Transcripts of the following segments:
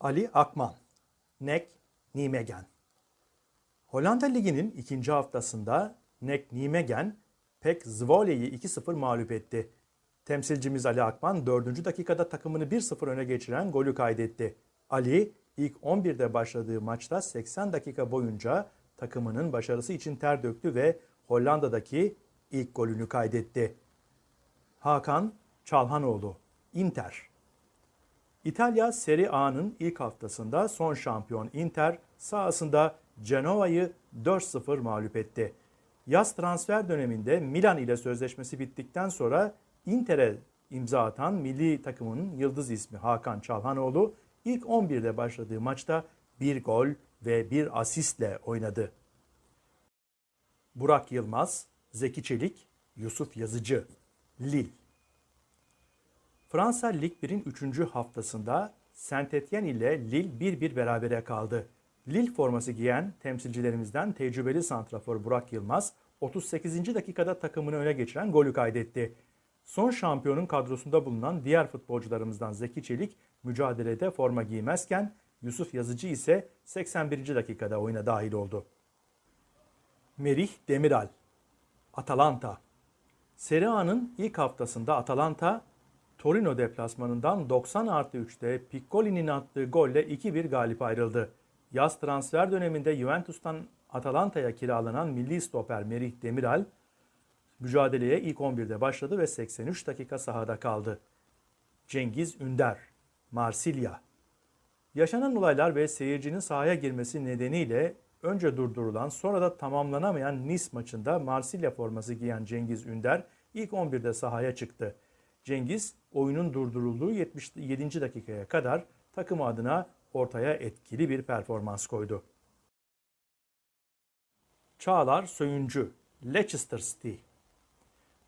Ali Akman, Nek Nijmegen. Hollanda Ligi'nin ikinci haftasında Nek Nijmegen, Pek Zwole'yi 2-0 mağlup etti. Temsilcimiz Ali Akman 4. dakikada takımını 1-0 öne geçiren golü kaydetti. Ali ilk 11'de başladığı maçta 80 dakika boyunca takımının başarısı için ter döktü ve Hollanda'daki ilk golünü kaydetti. Hakan Çalhanoğlu, Inter. İtalya Serie A'nın ilk haftasında son şampiyon Inter sahasında Genova'yı 4-0 mağlup etti. Yaz transfer döneminde Milan ile sözleşmesi bittikten sonra Inter'e imza atan milli takımının yıldız ismi Hakan Çalhanoğlu ilk 11'de başladığı maçta bir gol ve bir asistle oynadı. Burak Yılmaz, Zeki Çelik, Yusuf Yazıcı, Lille. Fransa Lig 1'in 3. haftasında Saint Etienne ile Lille 1-1 berabere kaldı. Lille forması giyen temsilcilerimizden tecrübeli santrafor Burak Yılmaz 38. dakikada takımını öne geçiren golü kaydetti. Son şampiyonun kadrosunda bulunan diğer futbolcularımızdan Zeki Çelik mücadelede forma giymezken Yusuf Yazıcı ise 81. dakikada oyuna dahil oldu. Merih Demiral, Atalanta. Serie A'nın ilk haftasında Atalanta, Torino deplasmanından 90 artı 3'te Piccoli'nin attığı golle 2-1 galip ayrıldı. Yaz transfer döneminde Juventus'tan Atalanta'ya kiralanan milli stoper Merih Demiral, mücadeleye ilk 11'de başladı ve 83 dakika sahada kaldı. Cengiz Ünder, Marsilya. Yaşanan olaylar ve seyircinin sahaya girmesi nedeniyle önce durdurulan sonra da tamamlanamayan Nice maçında Marsilya forması giyen Cengiz Ünder ilk 11'de sahaya çıktı. Cengiz oyunun durdurulduğu 77. dakikaya kadar takım adına ortaya etkili bir performans koydu. Çağlar Söyüncü, Leicester City.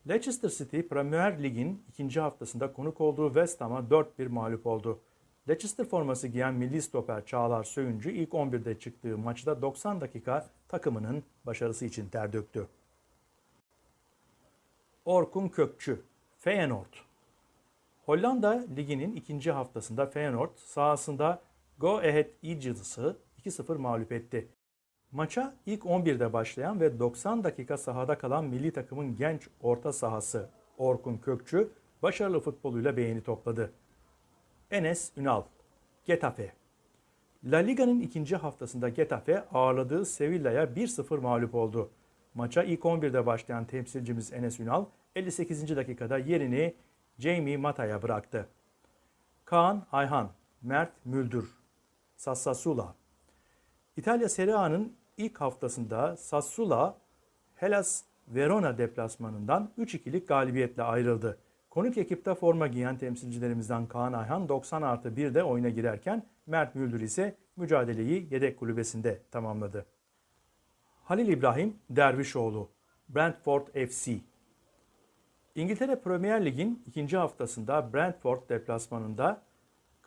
Leicester City Premier Lig'in ikinci haftasında konuk olduğu West Ham'a 4-1 mağlup oldu. Leicester forması giyen milli stoper Çağlar Söyüncü ilk 11'de çıktığı maçta 90 dakika takımının başarısı için ter döktü. Orkun Kökçü, Feyenoord. Hollanda Ligi'nin ikinci haftasında Feyenoord sahasında Go Ahead Eagles'ı 2-0 mağlup etti. Maça ilk 11'de başlayan ve 90 dakika sahada kalan milli takımın genç orta sahası Orkun Kökçü başarılı futboluyla beğeni topladı. Enes Ünal, Getafe. La Liga'nın ikinci haftasında Getafe ağırladığı Sevilla'ya 1-0 mağlup oldu. Maça ilk 11'de başlayan temsilcimiz Enes Ünal 58. dakikada yerini Jamie Mata'ya bıraktı. Kaan Ayhan, Mert Müldür, Sassuolo. İtalya Serie A'nın ilk haftasında Sassuolo, Hellas Verona deplasmanından 3-2'lik galibiyetle ayrıldı. Konuk ekipte forma giyen temsilcilerimizden Kaan Ayhan 90 artı 1'de oyuna girerken Mert Müldür ise mücadeleyi yedek kulübesinde tamamladı. Halil İbrahim Dervişoğlu, Brentford FC. İngiltere Premier Lig'in ikinci haftasında Brentford deplasmanında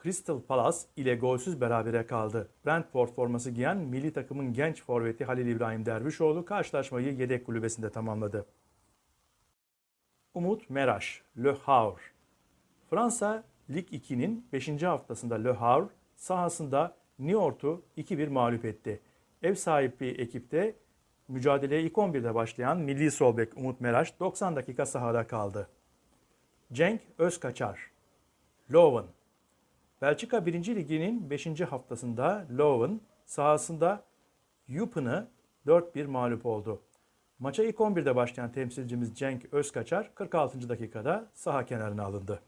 Crystal Palace ile golsüz berabere kaldı. Brentford forması giyen milli takımın genç forveti Halil İbrahim Dervişoğlu karşılaşmayı yedek kulübesinde tamamladı. Umut Meraş, Le Havre. Fransa Lig 2'nin 5. haftasında Le Havre sahasında Niort'u 2-1 mağlup etti. Ev sahibi ekipte mücadeleye ilk 11'de başlayan milli sol bek Umut Meraş 90 dakika sahada kaldı. Cenk Özkaçar, Lowen. Belçika 1. Ligi'nin 5. haftasında Lowen sahasında Yupen'ı 4-1 mağlup oldu. Maça ilk 11'de başlayan temsilcimiz Cenk Özkaçar 46. dakikada saha kenarına alındı.